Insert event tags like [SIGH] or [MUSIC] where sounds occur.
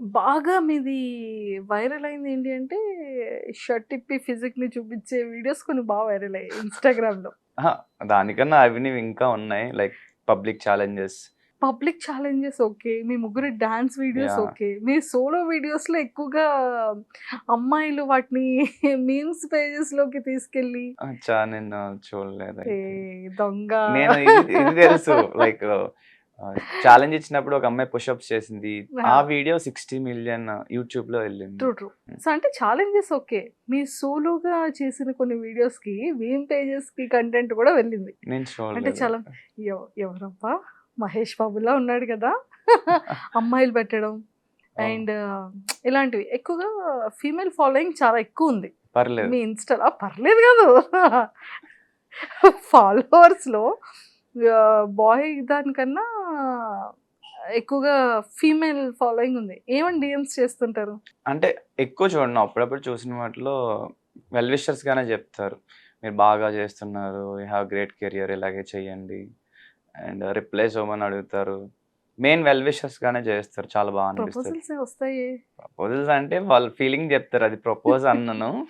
బాగా మీది వైరల్ అయింది ఏంటి అంటే షర్ట్ ఇప్పి ఫిజిక్ని చూపించే వీడియోస్ కొన్ని బాగా వైరల్ అయ్యాయి ఇన్స్టాగ్రామ్లో దానికన్నా అవినివి ఇంకా ఉన్నాయి. Like public challenges public challenges okay మీ ముగ్గురు డాన్స్ వీడియోస్. ఓకే మీ సోలో వీడియోస్లో ఎక్కువగా అమ్మాయిలు వాటిని [LAUGHS] మీమ్స్ పేజెస్లోకి తీసుకెళ్ళి అచ్చా నేను చూడలేదు దొంగ. నేను ఇది తెలుసు. [LAUGHS] లైక్ ఛాలెంజ్ ఇచ్చినప్పుడు ఒక అమ్మాయి పుషప్స్ చేసింది. ఆ. వీడియో సిక్స్టీ మిలియన్ యూట్యూబ్లో వెళ్ళింది. ట్రూ ట్రూ సో అంటే ఛాలెంజెస్ ఓకే మీ సోలోగా చేసిన కొన్ని వీడియోస్కి మీమ్ పేజెస్కి కంటెంట్ కూడా వెళ్ళింది. నేను అంటే చాలా చూడలేదు ఎవ- ఎవరబ్బా? మహేష్ బాబులా ఉన్నాడు కదా. [LAUGHS] అమ్మాయిలు పెట్టడం. అండ్ ఇలాంటివి. ఎక్కువగా ఫీమేల్ ఫాలోయింగ్ చాలా ఎక్కువ ఉంది. పర్లేదు. మీ ఇన్స్టాలో పర్లేదు కాదు. [LAUGHS] ఫాలోవర్స్లో బాయ్ దానికన్నా ఎక్కువగా ఫీమేల్ ఫాలోయింగ్ ఉంది. ఏమని డిఎమ్స్ చేస్తుంటారు? అంటే ఎక్కువ చూడండి అప్పుడప్పుడు చూసిన వాటిలో వెల్ విషర్స్ గానే చెప్తారు. మీరు బాగా చేస్తున్నారు యూ హ్యావ్ గ్రేట్ కెరియర్ ఇలాగే చెయ్యండి. అండ్ రిప్లేస్ అవ్వమని అడుగుతారు. మెయిన్ వెల్ విషర్స్ గానే చేస్తారు చాలా బాగా అనిపిస్తుంది. ప్రపోజల్స్ అంటే వాళ్ళ ఫీలింగ్ చెప్తారు అది ప్రపోజ్ అన్నను.